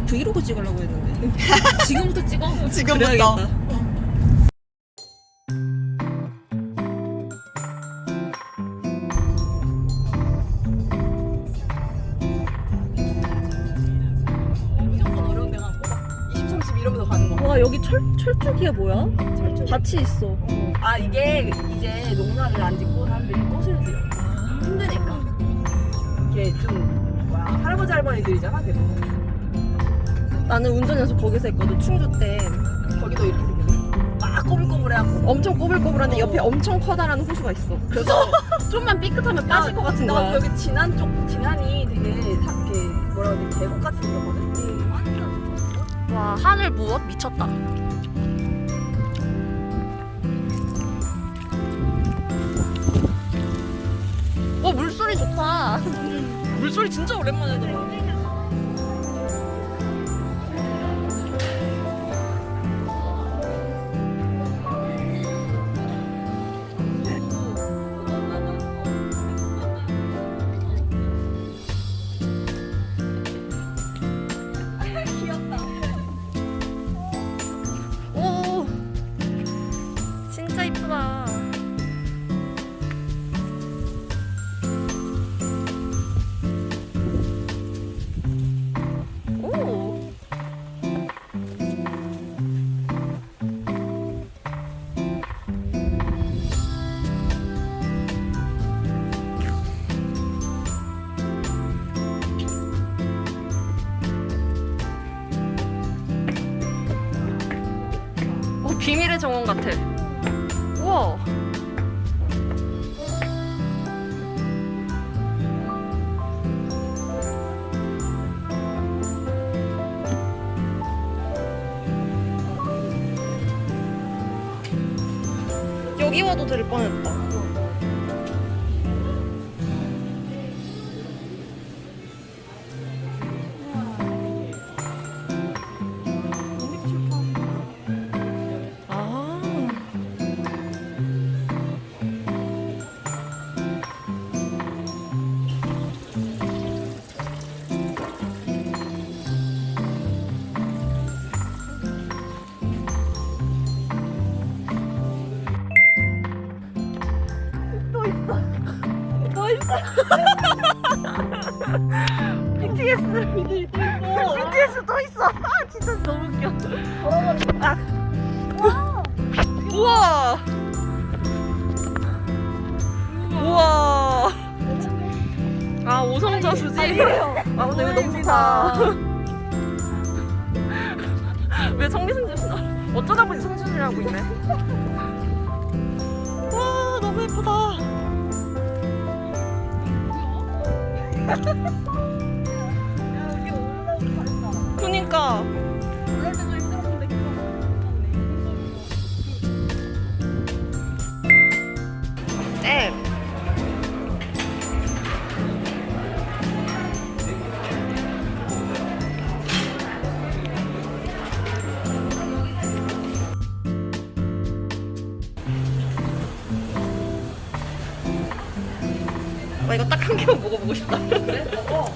내가 브이로그 찍으려고 했는데. 지금부터 찍어. 지금부터. 그래야겠다. 무조건 어려운 데가 안 뽑아. 20, 30 이러면서 가는 거. 와 여기 철 철쭉이야 뭐야? 밭이 있어. 아 이게 이제 농사를 안 짓고 사람들이 꽃을 지어. 힘드니까. 이게 좀 뭐야 할아버지 할머니들이잖아 계속. 나는 운전해서 거기서 했거든 충주 때. 거기도 이렇게 생겼어. 막 꼬불꼬불해갖고. 엄청 꼬불꼬불한데 옆에 엄청 커다란 호수가 있어. 그래서 좀만 삐끗하면 빠질 것 같은 나 거야. 여기 진안 쪽 진안이 되게 다 이렇게 뭐라 그러지 계곡 같이 생겼거든. 완전. 와 하늘 무엇 미쳤다. 와 물소리 좋다. 물소리 진짜 오랜만에 들어. 비밀의 정원 같아. 우와. 여기 와도 될 뻔했다. 또 있어. 또 있어. BTS. BTS 또 있어. 아, 진짜 너무 웃겨. 아. 와. 우와. 우와. 아, 오성저수지? 아, 근데 이거 너무 좋다. 왜 성리승진 어쩌다 보니 성순이를 하고 있네. 예쁘다. 그니까. 와 이거 딱 한 개만 먹어보고 싶다. 그래? 먹어.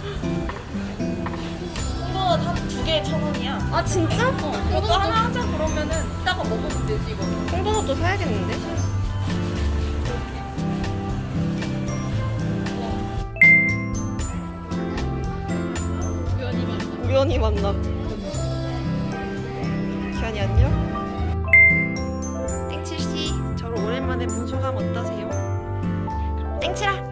이거 다두 개에 천 원이야. 아 진짜? 이것도 하나 하자 그러면은 이따가 먹으면 되지 이거. 홍보도 사야겠는데? 우연히 만나. 우연히 만남. 기현이 안녕. 땡칠 씨, 저를 오랜만에 본 소감 어떠세요? 땡칠아,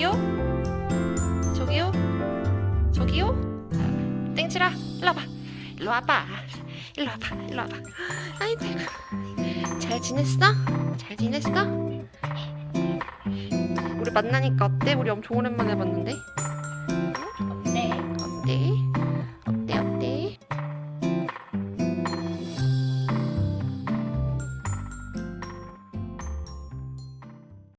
저기요, 저기요, 저기요, 땡칠아, 일로 와봐, 일로 와봐, 일로 와봐, 일로 와봐. 아이고. 잘 지냈어? 잘 지냈어? 우리 만나니까 어때? 우리 엄청 오랜만에 봤는데.